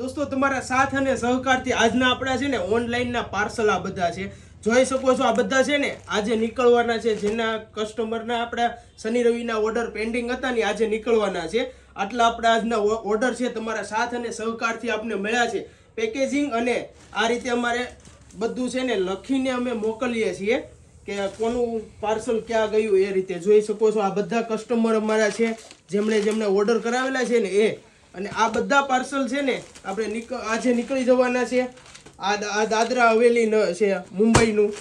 દોસ્તો, તમારા સાથ અને સહકારથી આજના આપણા છે ને ઓનલાઈનના પાર્સલ આ બધા છે. જોઈ શકો છો આ બધા છે ને આજે નીકળવાના છે. જેના કસ્ટમરના આપણા શનિ રવિના ઓર્ડર પેન્ડિંગ હતા ને આજે નીકળવાના છે. આટલા આપણા આજના ઓર્ડર છે તમારા સાથ અને સહકારથી આપને મળ્યા છે. પેકેજિંગ અને આ રીતે અમારે બધું છે ને લખીને અમે મોકલીએ છીએ કે કોનું પાર્સલ ક્યાં ગયું એ રીતે. જોઈ શકો છો આ બધા કસ્ટમર અમારા છે. જેમણે જેમણે ઓર્ડર કરાવેલા છે ને એ અને આ બધા પાર્સલ છે ને, આપણે નીક આજે નીકળી જવાના છે, આ આ દાદરા હવેલી છે, મુંબઈનું.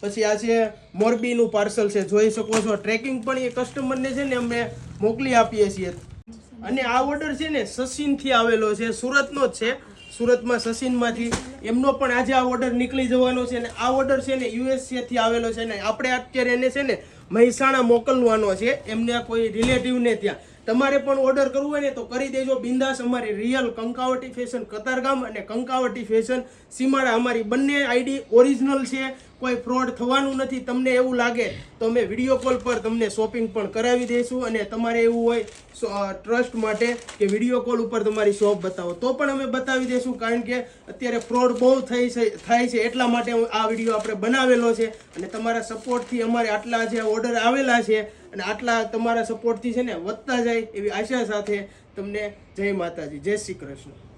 પછી આ છે મોરબીનું પાર્સલ છે, જોઈ શકો છો. ટ્રેકિંગ પણ એ કસ્ટમરને છે ને અમે મોકલી આપીએ છીએ. અને આ ઓર્ડર છે ને સચિનથી આવેલો છે, સુરતનો જ છે. સુરતમાં સચિનમાંથી એમનો પણ આજે આ ઓર્ડર નીકળી જવાનો છે ને આ ઓર્ડર છે ને યુએસએથી આવેલો છે ને આપણે અત્યારે એને છે ને મહેસાણા મોકલવાનો છે. એમને કોઈ રિલેટિવને ત્યાં. તમારે પણ ઓર્ડર કરવું હોય ને તો કરી દેજો. બિંદાસ અમારી રિયલ કંકાવટી ફેશન કતારગામ અને કંકાવટી ફેશન સીમાડા અમારી બંને આઈડી ઓરિજિનલ છે. કોઈ ફ્રોડ થવાનું નથી. તમને એવું લાગે તો અમે વીડિયો કોલ પર તમને શોપિંગ પણ કરાવી દઈશું અને તમારે એવું હોય ટ્રસ્ટ માટે કે વીડિયો કોલ ઉપર તમારી શોપ બતાવો. તો પણ અમે બતાવી દઈશું કારણ કે અત્યારે ફ્રોડ બહુ થઈ છે, થાય છે. એટલા માટે આ વીડિયો આપણે બનાવેલો છે અને તમારા સપોર્ટથી અમારે આટલા જે ઓર્ડર આવેલા છે અને આટલા તમારા સપોર્ટથી છે ને વધતા જાય એવી આશા સાથે તમને જય માતાજી, જય શ્રી કૃષ્ણ.